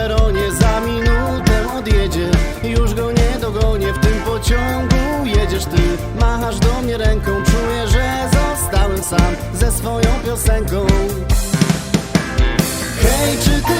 peronie Za minutę odjedzie. Już go nie dogonię W tym pociągu jedziesz ty. Machasz do mnie ręką Czuję, że zostałem sam Ze swoją piosenką. Hej, czy ty